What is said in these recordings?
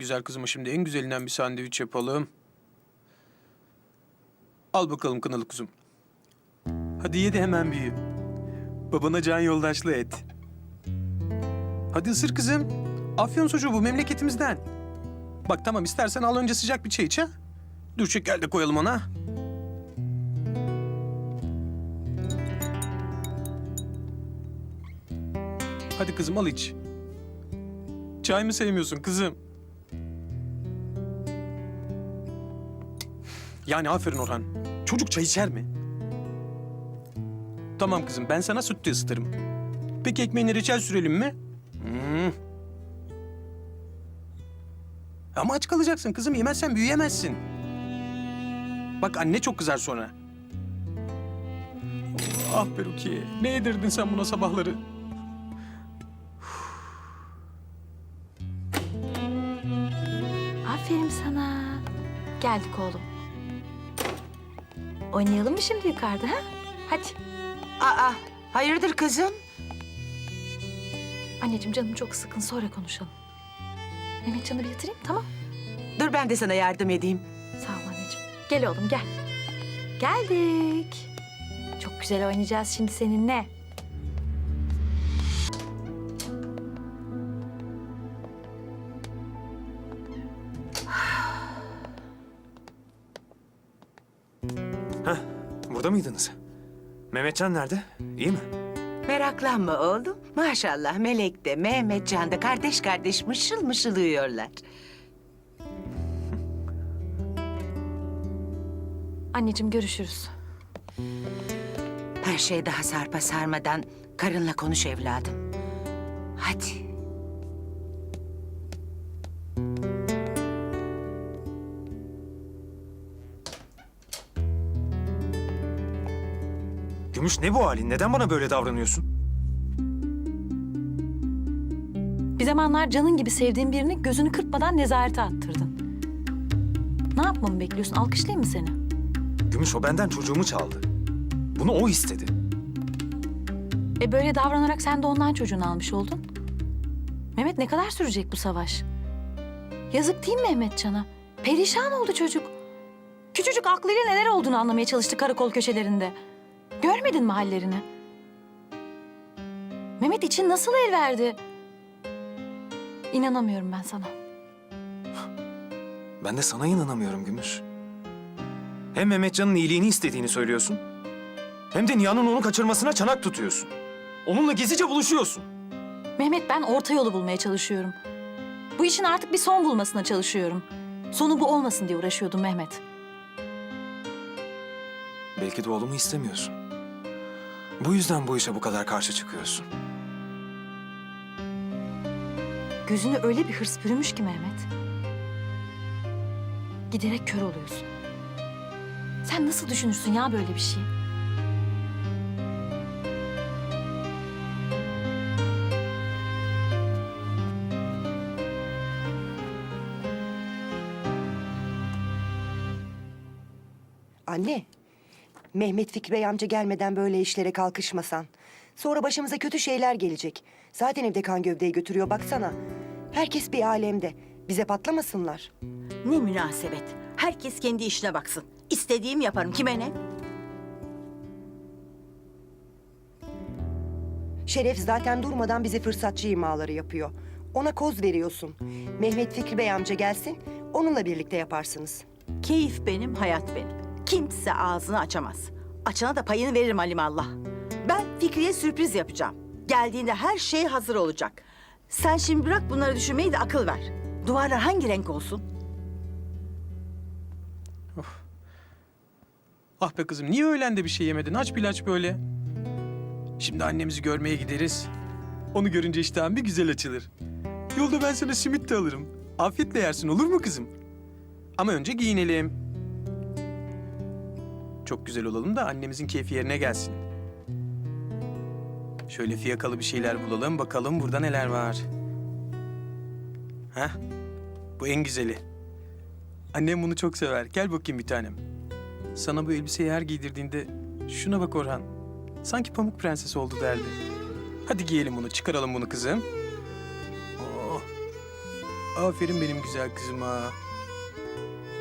Güzel kızıma şimdi en güzelinden bir sandviç yapalım. Al bakalım kınalı kuzum. Hadi ye de hemen büyü. Babana can yoldaşlığı et. Hadi ısır kızım. Afyon sucuğu bu memleketimizden. Bak tamam istersen al önce sıcak bir çay iç ha. Dur şeker de koyalım ona. Hadi kızım al iç. Çay mı sevmiyorsun kızım? Yani aferin Orhan. Çocuk çay içer mi? Tamam kızım ben sana süt de ısıtırım. Peki ekmeğine reçel sürelim mi? Hmm. Ama aç kalacaksın kızım yemezsen büyüyemezsin. Bak anne çok kızar sonra. Ah be. Ne yedirdin sen buna sabahları? Aferin sana. Geldik oğlum. Oynayalım mı şimdi yukarıda ha? Hadi. Aa, hayırdır kızım? Anneciğim canım çok sıkın sonra konuşalım. Mehmetcan'ı bir yatırayım tamam. Dur ben de sana yardım edeyim. Sağ ol anneciğim. Gel oğlum gel. Geldik. Çok güzel oynayacağız şimdi seninle. Mıydınız? Mehmetcan nerede? İyi mi? Meraklanma oğlum. Maşallah Melek de Mehmetcan da kardeş kardeş mışıl mışıl uyuyorlar. Anneciğim görüşürüz. Her şey daha sarpa sarmadan karınla konuş evladım. Hadi. Gümüş ne bu halin? Neden bana böyle davranıyorsun? Bir zamanlar canın gibi sevdiğin birini gözünü kırpmadan nezarete attırdın. Ne yapmamı bekliyorsun? Alkışlayayım mı seni? Gümüş o benden çocuğumu çaldı. Bunu o istedi. E böyle davranarak sen de ondan çocuğunu almış oldun. Mehmet ne kadar sürecek bu savaş? Yazık değil mi Mehmetcan'a? Perişan oldu çocuk. Küçücük aklıyla neler olduğunu anlamaya çalıştı karakol köşelerinde. Görmedin mi hallerini? Mehmet için nasıl el verdi? İnanamıyorum ben sana. Ben de sana inanamıyorum Gümüş. Hem Mehmetcan'ın iyiliğini istediğini söylüyorsun. Hem de Nihan'ın onu kaçırmasına çanak tutuyorsun. Onunla gizlice buluşuyorsun. Mehmet ben orta yolu bulmaya çalışıyorum. Bu işin artık bir son bulmasına çalışıyorum. Sonu bu olmasın diye uğraşıyordum Mehmet. Belki de oğlumu istemiyorsun. Bu yüzden bu işe bu kadar karşı çıkıyorsun. Gözünü öyle bir hırs bürümüş ki Mehmet. Giderek kör oluyorsun. Sen nasıl düşünürsün ya böyle bir şey? Anne, Mehmet Fikri Bey amca gelmeden böyle işlere kalkışmasan. Sonra başımıza kötü şeyler gelecek. Zaten evde kan gövdeyi götürüyor baksana. Herkes bir alemde. Bize patlamasınlar. Ne münasebet. Herkes kendi işine baksın. İstediğimi yaparım. Kime ne? Şeref zaten durmadan bize fırsatçı imaları yapıyor. Ona koz veriyorsun. Mehmet Fikri Bey amca gelsin, onunla birlikte yaparsınız. Keyif benim, hayat benim. Kimse ağzını açamaz. Açana da payını veririm alimallah. Ben Fikri'ye sürpriz yapacağım. Geldiğinde her şey hazır olacak. Sen şimdi bırak bunları düşünmeyi de akıl ver. Duvarlar hangi renk olsun? Ah be kızım niye öğlen de bir şey yemedin? Aç bir aç böyle. Şimdi annemizi görmeye gideriz. Onu görünce iştahın bir güzel açılır. Yolda ben sana simit de alırım. Afiyetle yersin olur mu kızım? Ama önce giyinelim. Çok güzel olalım da annemizin keyfi yerine gelsin. Şöyle fiyakalı bir şeyler bulalım bakalım burada neler var. Heh, bu en güzeli. Annem bunu çok sever. Gel bakayım bir tanem. Sana bu elbiseyi her giydirdiğinde şuna bak Orhan. Sanki pamuk prenses oldu derdi. Hadi giyelim bunu, çıkaralım bunu kızım. Oh. Aferin benim güzel kızıma.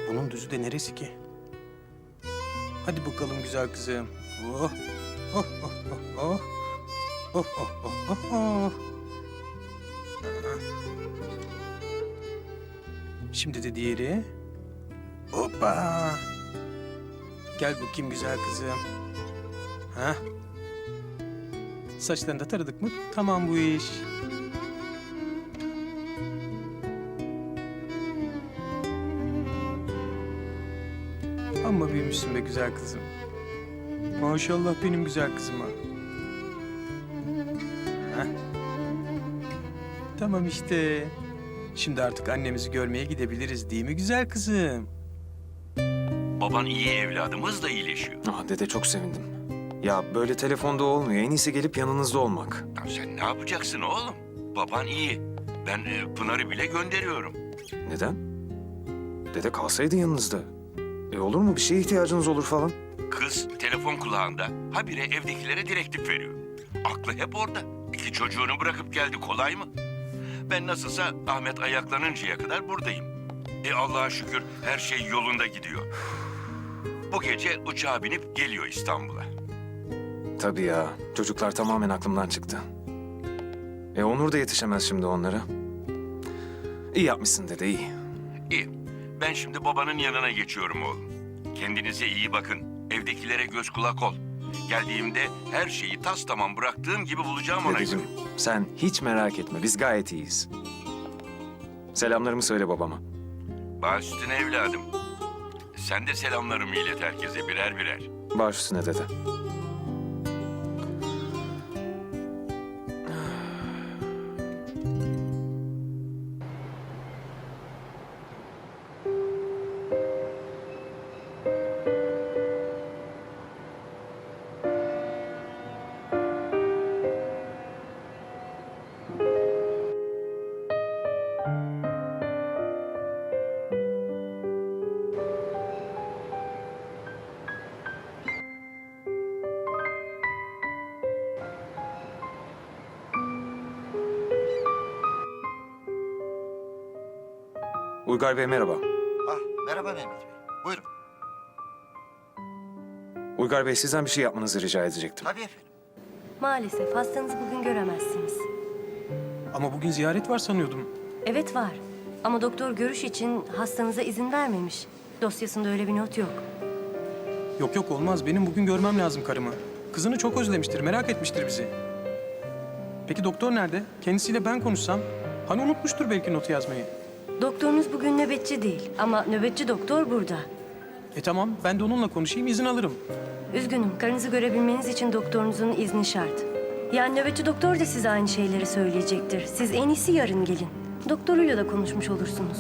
Bunun düzü de neresi ki? Hadi bakalım güzel kızım. Oh. Oh, oh, oh, oh. Oh, oh, oh, oh, oh. Şimdi de diğeri. Hoppa. Gel bakayım güzel kızım. Ha? Saçlarını da taradık mı? Tamam bu iş. Amma büyümüşsün be güzel kızım. Maşallah benim güzel kızıma. Heh. Tamam işte. Şimdi artık annemizi görmeye gidebiliriz değil mi güzel kızım? Baban iyi evladımız da iyileşiyor. Ah dede çok sevindim. Ya böyle telefonda olmuyor. En iyisi gelip yanınızda olmak. Ya sen ne yapacaksın oğlum? Baban iyi. Ben e, Pınar'ı bile gönderiyorum. Neden? Dede kalsaydı yanınızda. E olur mu? Bir şeye ihtiyacınız olur falan. Kız telefon kulağında. Habire evdekilere direktif veriyor. Aklı hep orada. İki çocuğunu bırakıp geldi kolay mı? Ben nasılsa Ahmet ayaklanıncaya kadar buradayım. E Allah'a şükür her şey yolunda gidiyor. Bu gece uçağa binip geliyor İstanbul'a. Tabii ya. Çocuklar tamamen aklımdan çıktı. E Onur da yetişemez şimdi onlara. İyi yapmışsın dede iyi. İyi. Ben şimdi babanın yanına geçiyorum oğlum. Kendinize iyi bakın. Evdekilere göz kulak ol. Geldiğimde her şeyi tas tamam bıraktığım gibi bulacağım ona Dedeciğim göre. sen hiç merak etme. Biz gayet iyiyiz. Selamlarımı söyle babama. Baş üstüne evladım. Sen de selamlarımı ilet herkese birer birer. Baş üstüne dede. Uygar Bey merhaba. Ah, merhaba Mehmet Bey. Buyurun. Uygar Bey sizden bir şey yapmanızı rica edecektim. Tabii efendim. Maalesef hastanızı bugün göremezsiniz. Ama bugün ziyaret var sanıyordum. Evet var. Ama doktor görüş için hastanıza izin vermemiş. Dosyasında öyle bir not yok. Yok yok olmaz. Benim bugün görmem lazım karımı. Kızını çok özlemiştir, merak etmiştir bizi. Peki doktor nerede? Kendisiyle ben konuşsam. Hani unutmuştur belki notu yazmayı. Doktorunuz bugün nöbetçi değil ama nöbetçi doktor burada. E tamam, ben de onunla konuşayım, izin alırım. Üzgünüm, karınızı görebilmeniz için doktorunuzun izni şart. Yani nöbetçi doktor da size aynı şeyleri söyleyecektir. Siz en iyisi yarın gelin. Doktoruyla da konuşmuş olursunuz.